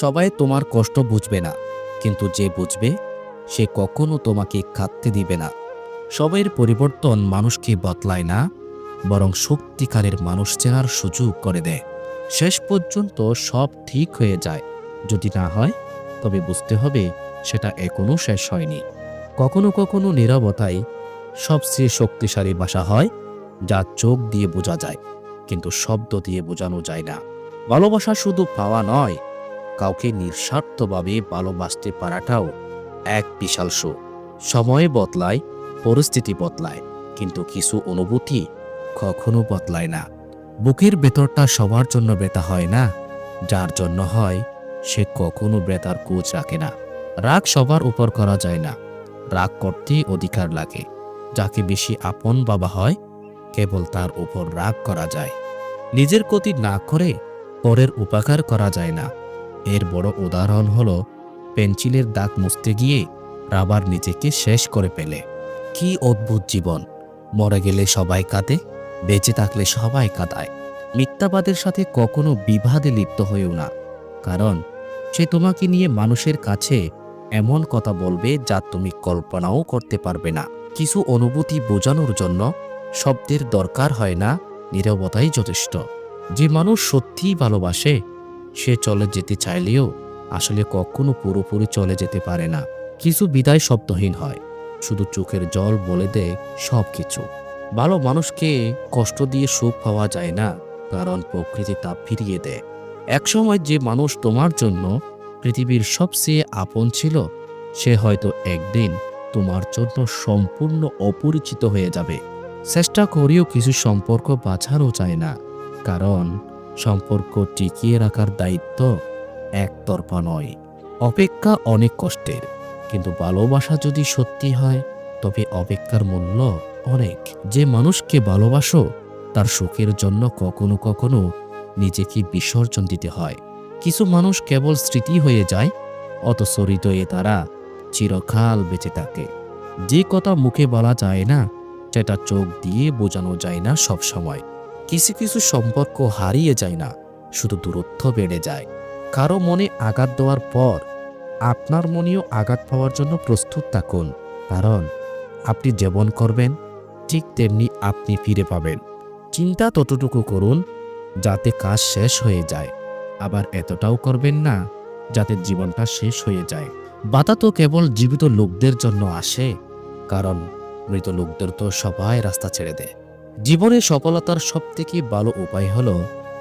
সবাই তোমার কষ্ট বুঝবে না। কিন্তু যে বুঝবে, সে কখনো তোমাকে কাঁদতে দিবে না। সবাইয়ের পরিবর্তন মানুষকে বদলায় না, বরং শক্তিকারের মানুষ চেনার সুযোগ করে দেয়। শেষ পর্যন্ত সব ঠিক হয়ে যায়। যদি না হয়, তবে বুঝতে হবে সেটা এখনও শেষ হয়নি। কখনো কখনো নীরবতাই সবচেয়ে শক্তিশালী ভাষা হয়, যা চোখ দিয়ে বোঝা যায়, কিন্তু শব্দ দিয়ে বোঝানো যায় না। ভালোবাসা শুধু পাওয়া নয় কাউকে নিঃস্বার্থভাবে ভালোবাসতে পারাটাও এক বিশাল শো। সময়ে বদলায়, পরিস্থিতি বদলায়, কিন্তু কিছু অনুভূতি কখনো বদলায় না। বুকের ভেতরটা সবার জন্য ব্যথা হয় না, যার জন্য হয় সে কখনো ব্যথার কোচ রাখে না। রাগ সবার উপর করা যায় না, রাগ করতে অধিকার লাগে। যাকে বেশি আপন বাবা হয়, কেবল তার উপর রাগ করা যায়। নিজের ক্ষতি না করে পরের উপকার করা যায় না। এর বড় উদাহরণ হলো পেন্সিলের দাগ মুছতে গিয়ে রাবার নিজেকে শেষ করে পেলে কি অদ্ভুত জীবন। মরে গেলে সবাই কাঁদে, বেঁচে থাকলে সবাই কাঁদায়। মিথ্যাবাদের সাথে কখনো বিবাদে লিপ্ত হয়েও না। কারণ সে তোমাকে নিয়ে মানুষের কাছে এমন কথা বলবে যা তুমি কল্পনাও করতে পারবে না। কিছু অনুভূতি বোঝানোর জন্য শব্দের দরকার হয় না, নীরবতাই যথেষ্ট। যে মানুষ সত্যিই ভালোবাসে সে চলে যেতে চাইলেও আসলে কখনো পুরোপুরি চলে যেতে পারে না। কিছু বিদায় শব্দহীন হয়। শুধু চোখের জল বলে দেয় সব কিছু ভালো মানুষকে কষ্ট দিয়ে সুখ পাওয়া যায় না, কারণ প্রকৃতি তা ফিরিয়ে দেয়। একসময় যে মানুষ তোমার জন্য পৃথিবীর সবচেয়ে আপন ছিল, সে হয়তো একদিন তোমার জন্য সম্পূর্ণ অপরিচিত হয়ে যাবে। চেষ্টা করেও কিছু সম্পর্ক বাছারও চায় না, কারণ সম্পর্ক টিকিয়ে রাখার দায়িত্ব একতরফা নয়। অপেক্ষা অনেক কষ্টের, কিন্তু ভালোবাসা যদি সত্যি হয়, তবে অপেক্ষার মূল্য অনেক। যে মানুষকে ভালোবাসো, তার সুখের জন্য কখনো কখনো নিজেকে বিসর্জন দিতে হয়। কিছু মানুষ কেবল স্মৃতি হয়ে যায়, অথচ হৃদয়ে তারা চিরকাল বেঁচে থাকে। যে কথা মুখে বলা যায় না, সেটা চোখ দিয়ে বোঝানো যায় না সব সময় কিছু কিছু সম্পর্ক হারিয়ে যায় না, শুধু দূরত্ব বেড়ে যায়। কারও মনে আঘাত দেওয়ার পর আপনার মনেও আঘাত পাওয়ার জন্য প্রস্তুত থাকুন, কারণ আপনি যেমন করবেন, ঠিক তেমনি আপনি ফিরে পাবেন। চিন্তা ততটুকু করুন, যাতে কাজ শেষ হয়ে যায়। আবার এতটাও করবেন না, যাতে জীবনটা শেষ হয়ে যায়। বাধা তো কেবল জীবিত লোকদের জন্য আসে, কারণ মৃত লোকদের তো সবাই রাস্তা ছেড়ে দেয়। জীবনে সফলতার সবথেকে ভালো উপায় হলো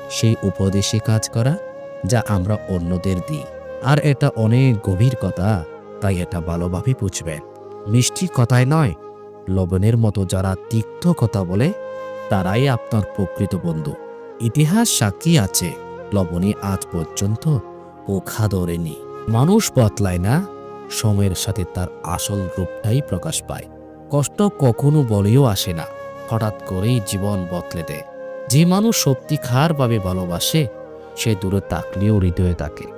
সেই উপদেশে কাজ করা, যা আমরা অন্যদের দিই। আর এটা অনেক গভীর কথা, তাই এটা ভালোভাবে বুঝবেন মিষ্টি কথায় নয়, লবণের মতো যারা তিক্ত কথা বলে, তারাই আপনার প্রকৃত বন্ধু। ইতিহাস সাক্ষী আছে লবণী আজ পর্যন্ত পোখা ধরেনি। মানুষ বদলায় না, সময়ের সাথে তার আসল রূপটাই প্রকাশ পায়। কষ্ট কখনো বলেও আসে না। হঠাৎ করেই জীবন বদলে দেয়। যে মানুষ সত্যিকারভাবে ভালোবাসে সে দূরে তাকলেও হৃদয়ে থাকে